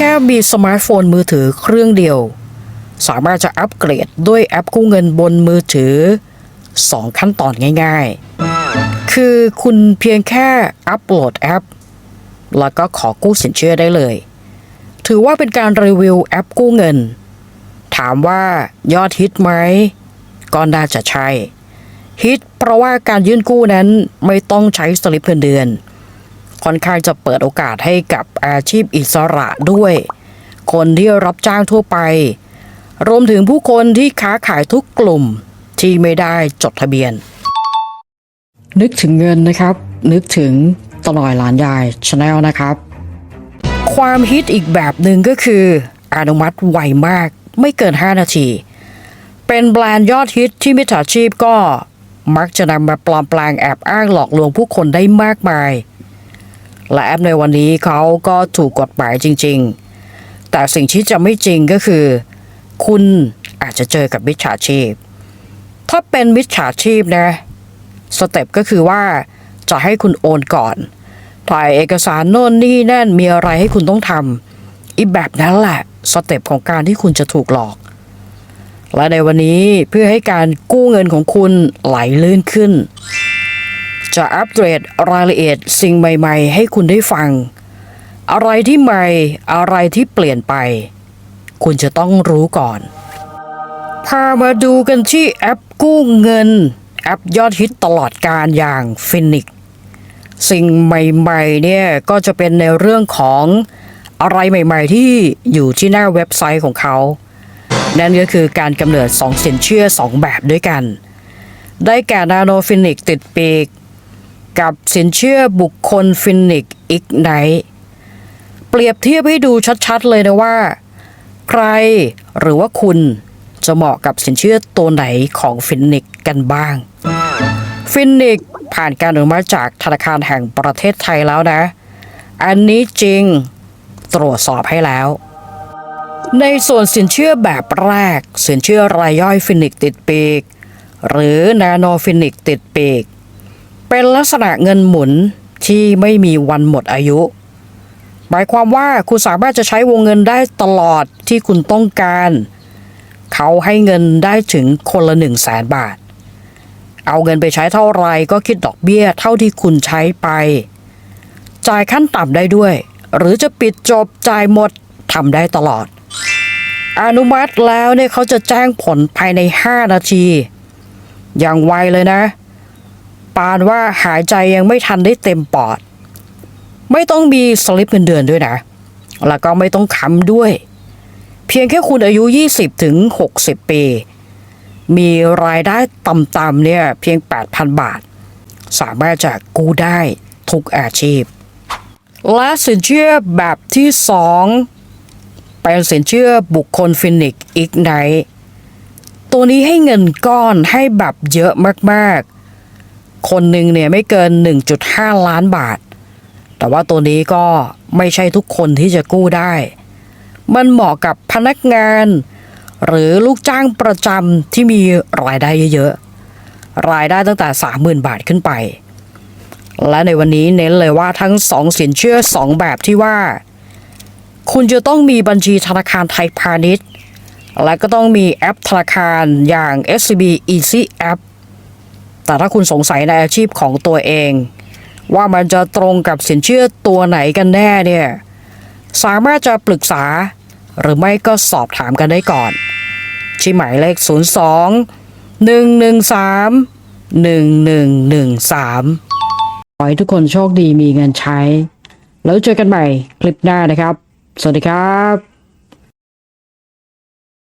ค่มีสมาร์ทโฟนมือถือเครื่องเดียว สามารถจะอัปเกรดด้วยแอปกู้เงินบนมือถือ 2 ขั้นตอนง่าย ๆ คือคุณเพียงแค่อัปโหลดแอป แล้วก็ขอกู้สินเชื่อได้เลย ถือว่าเป็นการรีวิวแอปกู้เงิน ถามว่ายอดฮิตไหมก็น่าจะใช่ฮิตเพราะว่าการยื่นกู้นั้นไม่ต้องใช้สลิปเงินเดือน ค่อนข้างจะเปิดโอกาสให้กับอาชีพอิสระด้วย คนที่รับจ้างทั่วไป รวมถึงผู้คนที่ค้าขายทุกกลุ่มที่ไม่ได้จดทะเบียน นึกถึงเงินนะครับ นึกถึงตลอยหลานยายชาแนลนะครับ ความฮิตอีกแบบหนึ่งก็คืออนุมัติไวมากไม่เกิน 5 นาที เป็นแบรนด์ยอดฮิตที่มิจฉาชีพก็มักจะนำมาปลอมแปลงแอบอ้างหลอกลวงผู้คนได้มากมาย และแอปในวันนี้เขาก็ถูกกฎหมายจริง ๆ แต่สิ่งที่จะไม่จริงก็คือ คุณอาจจะเจอกับมิจฉาชีพ ถ้าเป็นมิจฉาชีพนะสเต็ปก็คือว่าจะให้คุณโอนก่อน ถ่ายเอกสารโน่นนี่นั่นมีอะไรให้คุณต้องทำอีแบบนั้นแหละสเต็ปของการที่คุณจะถูกหลอก และในวันนี้เพื่อให้การกู้เงินของคุณไหลลื่นขึ้น จะอัปเดตรายละเอียดสิ่งใหม่ ๆ ให้คุณได้ฟัง อะไรที่ใหม่ อะไรที่เปลี่ยนไป คุณจะต้องรู้ก่อน พามาดูกันที่แอปกู้เงิน แอปยอดฮิตตลอดการอย่างฟินิกสิ่งใหม่ๆเนี่ยก็จะเป็นในเรื่องของอะไรใหม่ๆ ที่อยู่ที่หน้าเว็บไซต์ของเขา นั่นก็คือการกำเนิดสองสินเชื่อสองแบบด้วยกัน ได้แก่นาโนฟินิกติดปีก กับสินเชื่อบุคคลฟินิกอีกไหนเปรียบเทียบให้ดูชัดๆเลยนะว่า ใครหรือว่าคุณจะเหมาะกับสินเชื่อตัวไหนของฟินิกกันบ้าง ฟินิกผ่านการอนุมัติจากธนาคารแห่งประเทศไทยแล้วนะ อันนี้จริงตรวจสอบให้แล้ว ในส่วนสินเชื่อแบบแรก สินเชื่อรายย่อยฟินิกติดปีก หรือนาโนฟินิกติดปีก เป็นลักษณะเงินหมุนที่ไม่มีวันหมดอายุ หมายความว่าคุณสามารถจะใช้วงเงินได้ตลอดที่คุณต้องการ เขาให้เงินได้ถึงคนละ1 0 0 0 0แสนบาท เอาเงินไปใช้เท่าไรก็คิดดอกเบี้ยเท่าที่คุณใช้ไป จ่ายขั้นต่ำได้ด้วย หรือจะปิดจบจ่ายหมดทำได้ตลอด อนุมัติแล้วเนี่ยเขาจะแจ้งผลภายใน 5 นาที อย่างไวเลยนะานว่าหายใจยังไม่ทันได้เต็มปอด ไม่ต้องมีสลิปเงินเดือนด้วยนะ แล้วก็ไม่ต้องค้ำด้วย เพียงแค่คุณอายุ 20 ถึง 60 ปี มีรายได้ต่ำๆเนี่ยเพียง 8,000 บาท สามารถจะกู้ได้ทุกอาชีพ และสินเชื่อแบบที่ 2 เป็นสินเชื่อบุคคลฟินิกอีกไนตัวนี้ให้เงินก้อนให้แบบเยอะมากๆ คนหนึ่งเนี่ยไม่เกิน 1.5 ล้านบาท แต่ว่าตัวนี้ก็ไม่ใช่ทุกคนที่จะกู้ได้ มันเหมาะกับพนักงาน หรือลูกจ้างประจำที่มีรายได้เยอะๆ รายได้ตั้งแต่ 30,000 บาทขึ้นไป และในวันนี้เน้นเลยว่าทั้งสองสินเชื่อสองแบบที่ว่า คุณจะต้องมีบัญชีธนาคารไทยพาณิชย์ และก็ต้องมีแอปธนาคารอย่าง SCB Easy App แต่ถ้าคุณสงสัยในอาชีพของตัวเอง ว่ามันจะตรงกับสินเชื่อตัวไหนกันแน่เนี่ย สามารถจะปรึกษา หรือไม่ก็สอบถามกันได้ก่อน ที่หมายเลข 02 113 1113 ขอให้ทุกคนโชคดีมีเงินใช้ แล้วเจอกันใหม่คลิปหน้านะครับ สวัสดีครับ